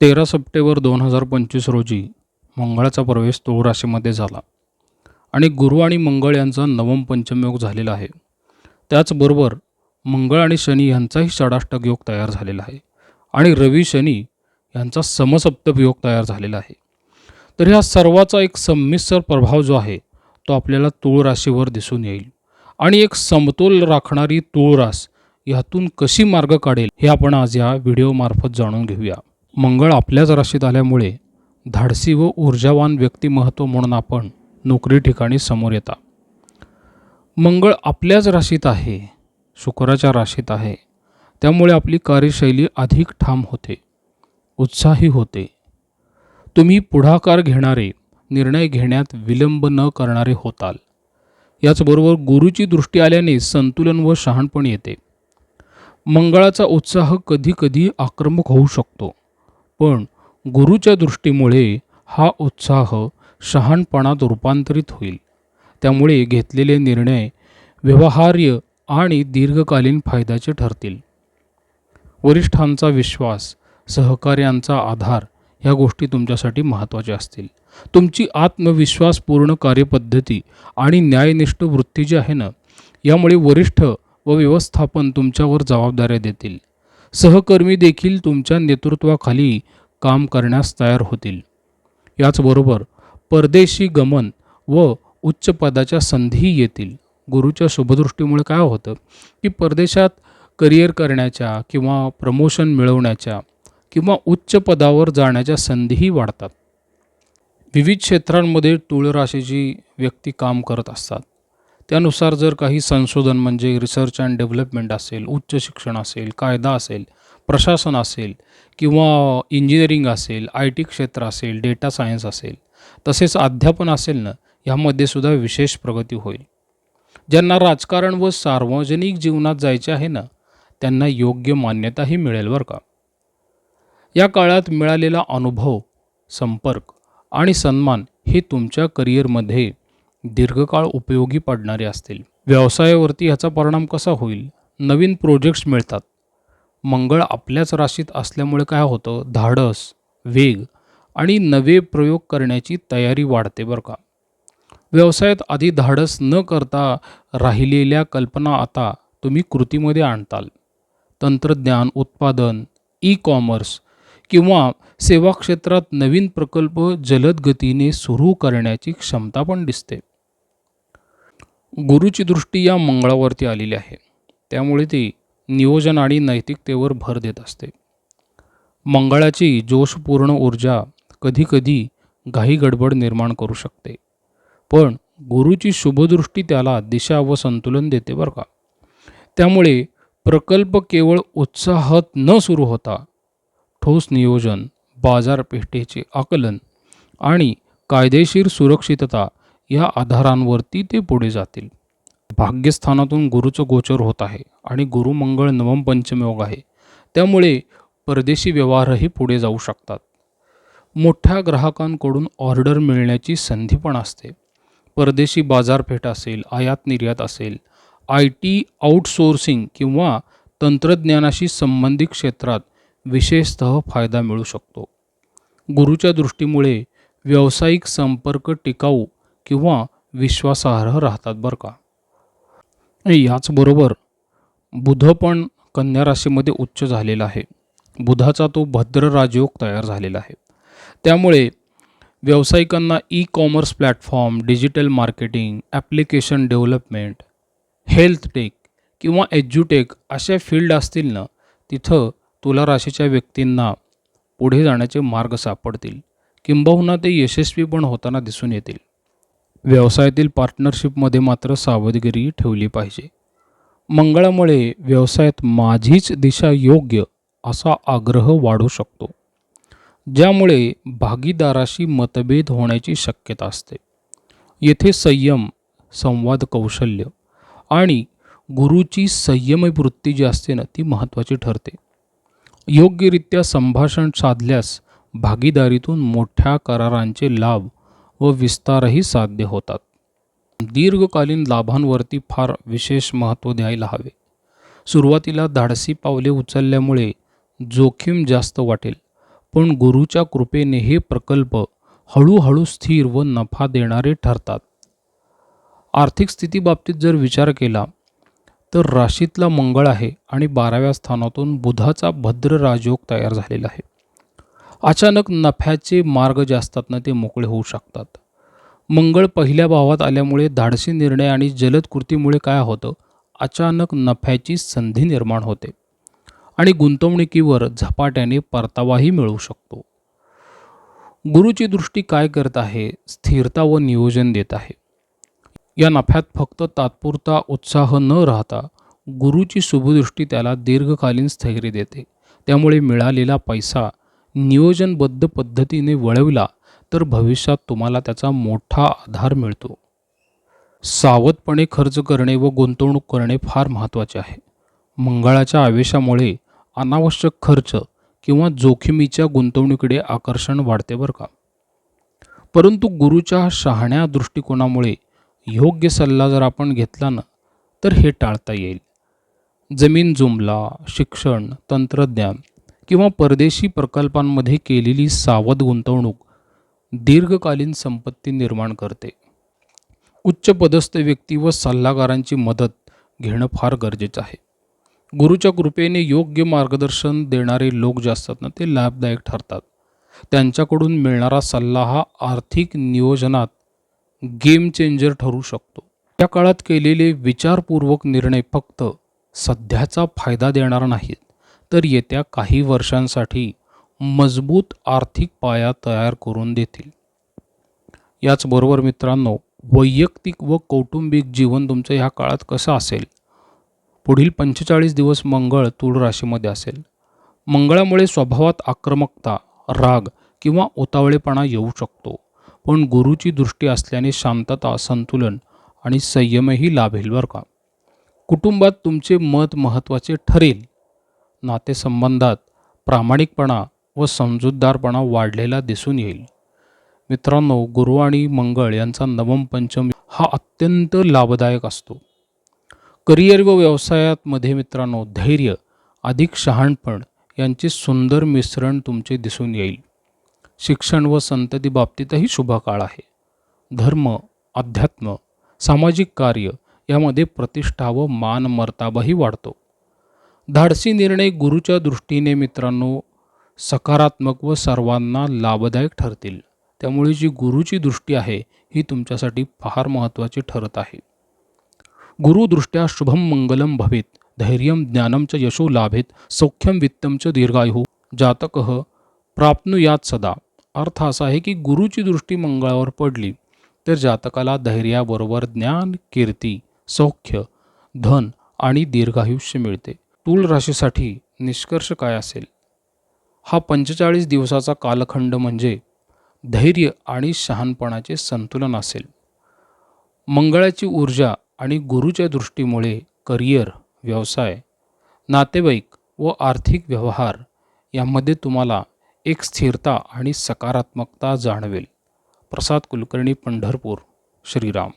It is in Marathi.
तेरा सप्टेंबर दोन हजार पंचवीस रोजी मंगळाचा प्रवेश तुळ राशीमध्ये झाला आणि गुरु आणि मंगळ यांचा नवम पंचमयोग झालेला आहे. त्याचबरोबर मंगळ आणि शनी यांचाही षडाष्टक योग तयार झालेला आहे आणि रवी शनी यांचा समसप्तक योग तयार झालेला आहे. तर ह्या सर्वाचा एक संमिश्र प्रभाव जो आहे तो आपल्याला तूळ राशीवर दिसून येईल आणि एक समतोल राखणारी तूळ रास यातून कशी मार्ग काढेल हे आपण आज या व्हिडिओमार्फत जाणून घेऊया. मंगळ आपल्याच राशीत आल्यामुळे धाडसी व ऊर्जावान व्यक्तिमहत्व म्हणून आपण नोकरी ठिकाणी समोर येता. मंगळ आपल्याच राशीत आहे शुक्राच्या राशीत आहे. त्यामुळे आपली कार्यशैली अधिक ठाम होते उत्साही होते. तुम्ही पुढाकार घेणारे निर्णय घेण्यात विलंब न करणारे होताल. याचबरोबर गुरुची दृष्टी आल्याने संतुलन व शहाणपण येते. मंगळाचा उत्साह कधीकधी आक्रमक होऊ शकतो. पण गुरुच्या दृष्टीमुळे हा उत्साह शहाणपणात रूपांतरित होईल. त्यामुळे घेतलेले निर्णय व्यवहार्य आणि दीर्घकालीन फायद्याचे ठरतील. वरिष्ठांचा विश्वास सहकार्यांचा आधार ह्या गोष्टी तुमच्यासाठी महत्त्वाच्या असतील. तुमची आत्मविश्वासपूर्ण कार्यपद्धती आणि न्यायनिष्ठ वृत्ती जी आहे ना यामुळे वरिष्ठ व व्यवस्थापन तुमच्यावर जबाबदाऱ्या देतील. सहकर्मी देखील तुमच्या नेतृत्वाखाली काम करण्यास तयार होतील. याचबरोबर परदेशी गमन व उच्च पदाच्या संधीही येतील. गुरुच्या शुभदृष्टीमुळे काय होतं की परदेशात करिअर करण्याच्या किंवा प्रमोशन मिळवण्याच्या किंवा उच्च पदावर जाण्याच्या संधीही वाढतात. विविध क्षेत्रांमध्ये टूळ राशीची व्यक्ती काम करत असतात. त्यानुसार जर काही संशोधन म्हणजे रिसर्च अँड डेव्हलपमेंट असेल उच्च शिक्षण असेल कायदा असेल प्रशासन असेल किंवा इंजिनिअरिंग असेल आय टी क्षेत्र असेल डेटा सायन्स असेल तसेच अध्यापन असेल ना ह्यामध्ये सुद्धा विशेष प्रगती होईल. ज्यांना राजकारण व सार्वजनिक जीवनात जायचे आहे ना त्यांना योग्य मान्यताही मिळेल बरं का. या काळात मिळालेला अनुभव संपर्क आणि सन्मान हे तुमच्या करिअरमध्ये दीर्घकाळ उपयोगी पडणारे असतील. व्यवसायावरती ह्याचा परिणाम कसा होईल? नवीन प्रोजेक्ट्स मिळतात. मंगळ आपल्याच राशीत असल्यामुळे काय होतं? धाडस वेग आणि नवे प्रयोग करण्याची तयारी वाढते बरं का. व्यवसायात आधी धाडस न करता राहिलेल्या कल्पना आता तुम्ही कृतीमध्ये आणताल. तंत्रज्ञान उत्पादन ई कॉमर्स किंवा सेवा क्षेत्रात नवीन प्रकल्प जलद गतीने सुरू करण्याची क्षमता पण दिसते. गुरुची दृष्टी या मंगळावरती आलेली आहे. त्यामुळे ती नियोजन आणि नैतिकतेवर भर देत असते. मंगळाची जोशपूर्ण ऊर्जा कधीकधी घाई गडबड निर्माण करू शकते. पण गुरुची शुभदृष्टी त्याला दिशा व संतुलन देते बरं का. त्यामुळे प्रकल्प केवळ उत्साहात न सुरू होता ठोस नियोजन बाजारपेठेचे आकलन आणि कायदेशीर सुरक्षितता या आधारांवरती ते पुढे जातील. भाग्यस्थानातून गुरुचं गोचर होत आहे आणि गुरुमंगळ नवम पंचमयोग आहे. त्यामुळे परदेशी व्यवहारही पुढे जाऊ शकतात. मोठ्या ग्राहकांकडून ऑर्डर मिळण्याची संधी पण असते. परदेशी बाजारपेठ असेल आयात निर्यात असेल आय टी आउटसोर्सिंग किंवा तंत्रज्ञानाशी संबंधित क्षेत्रात विशेषतः फायदा मिळू शकतो. गुरुच्या दृष्टीमुळे व्यावसायिक संपर्क टिकाऊ किंवा विश्वासार्ह राहतात बरं का? याचबरोबर बुध पण कन्या राशीमध्ये उच्च झालेला आहे. बुधाचा तो भद्र राजयोग तयार झालेला आहे. त्यामुळे व्यावसायिकांना e commerce platform digital marketing application development health tech किंवा एज्युटेक अशा फील्ड असतील ना तिथं तुला राशीच्या व्यक्तींना पुढे जाण्याचे मार्ग सापडतील. किंबहुना ते यशस्वी पण होताना दिसून येतील. व्यवसायातील पार्टनरशिपमध्ये मात्र सावधगिरी ठेवली पाहिजे. मंगळामुळे व्यवसायात माझीच दिशा योग्य असा आग्रह वाढू शकतो. ज्यामुळे भागीदाराशी मतभेद होण्याची शक्यता असते. येथे संयम संवाद कौशल्य आणि गुरुची संयम वृत्ती जी असते ना ती महत्त्वाची ठरते. योग्यरित्या संभाषण साधल्यास भागीदारीतून मोठ्या करारांचे लाभ व विस्तारही साध्य होतात. दीर्घकालीन लाभांवरती फार विशेष महत्त्व द्यायला हवे. सुरुवातीला धाडसी पावले उचलल्यामुळे जोखीम जास्त वाटेल पण गुरुच्या कृपेने हे प्रकल्प हळूहळू स्थिर व नफा देणारे ठरतात. आर्थिक स्थितीबाबतीत जर विचार केला तर राशीतला मंगळ आहे आणि बाराव्या स्थानातून बुधाचा भद्र राजयोग तयार झालेला आहे. अचानक नफ्याचे मार्ग जे असतात ना ते मोकळे होऊ शकतात. मंगळ पहिल्या भावात आल्यामुळे धाडसी निर्णय आणि जलद कृतीमुळे काय होतं? अचानक नफ्याची संधी निर्माण होते. आणि गुंतवणुकीवर झपाट्याने परतावाही मिळू शकतो. गुरुची दृष्टी काय करत आहे? स्थिरता व नियोजन देत आहे. या नफ्यात फक्त तात्पुरता उत्साह न राहता गुरुची शुभदृष्टी त्याला दीर्घकालीन स्थैर्य देते. त्यामुळे मिळालेला पैसा नियोजनबद्ध पद्धतीने वळविला तर भविष्यात तुम्हाला त्याचा मोठा आधार मिळतो. सावधपणे खर्च करणे व गुंतवणूक करणे फार महत्त्वाचे आहे. मंगळाच्या आवेशामुळे अनावश्यक खर्च किंवा जोखमीच्या गुंतवणुकीकडे आकर्षण वाढते बरं का? परंतु गुरुच्या शहाण्या दृष्टिकोनामुळे योग्य सल्ला जर आपण घेतला ना तर हे टाळता येईल. जमीन जुमला शिक्षण तंत्रज्ञान किंवा परदेशी प्रकल्पांमध्ये केलेली सावध गुंतवणूक दीर्घकालीन संपत्ती निर्माण करते. उच्च पदस्थ व्यक्ती व सल्लागारांची मदत घेणं फार गरजेचं आहे. गुरुच्या कृपेने योग्य मार्गदर्शन देणारे लोक जे असतात ना ते लाभदायक ठरतात. त्यांच्याकडून मिळणारा सल्ला हा आर्थिक नियोजनात गेम चेंजर ठरू शकतो. त्या काळात केलेले विचारपूर्वक निर्णय फक्त सध्याचा फायदा देणार नाहीत. तर येत्या काही वर्षांसाठी मजबूत आर्थिक पाया तयार करून देतील. याचबरोबर मित्रांनो वैयक्तिक व कौटुंबिक जीवन तुमचं ह्या काळात कसं असेल? पुढील पंचेचाळीस दिवस मंगळ तूळ राशीमध्ये असेल. मंगळामुळे स्वभावात आक्रमकता राग किंवा उतावळेपणा येऊ शकतो. पण गुरुची दृष्टी असल्याने शांतता संतुलन आणि संयमही लाभेल बरं का? कुटुंबात तुमचे मत महत्त्वाचे ठरेल. नातेसंबंधात प्रामाणिकपणा व समजूतदारपणा वाढलेला दिसून येईल. मित्रांनो गुरु आणि मंगळ यांचा नवम पंचम हा अत्यंत लाभदायक असतो. करिअर व व्यवसायातमध्ये मित्रांनो धैर्य अधिक शहाणपण यांचे सुंदर मिश्रण तुमचे दिसून येईल. शिक्षण व संतती बाबतीतही शुभकाळ आहे. धर्म अध्यात्म सामाजिक कार्य यामध्ये प्रतिष्ठा व मान मर्ताबाही वाढतो. धाडसी निर्णय गुरुच्या दृष्टीने मित्रांनो सकारात्मक व सर्वांना लाभदायक ठरतील. त्यामुळे जी गुरुची दृष्टी आहे ही तुमच्यासाठी फार महत्त्वाची ठरत आहे. गुरुदृष्ट्या शुभम मंगलम भवेत धैर्यं ज्ञानं च यशो लाभेत सौख्यम वित्तमच च दीर्घायु जातक प्राप्नुयात सदा. अर्थ असा आहे की गुरुची दृष्टी मंगळावर पडली तर जातकाला धैर्याबरोबर ज्ञान कीर्ती सौख्य धन आणि दीर्घायुष्य मिळते. टूल राशीसाठी निष्कर्ष काय असेल? हा पंचेचाळीस दिवसाचा कालखंड म्हणजे धैर्य आणि शहाणपणाचे संतुलन असेल. मंगळाची ऊर्जा आणि गुरुच्या दृष्टीमुळे करिअर व्यवसाय नातेवाईक व आर्थिक व्यवहार यामध्ये तुम्हाला एक स्थिरता आणि सकारात्मकता जाणवेल. प्रसाद कुलकर्णी पंढरपूर श्रीराम.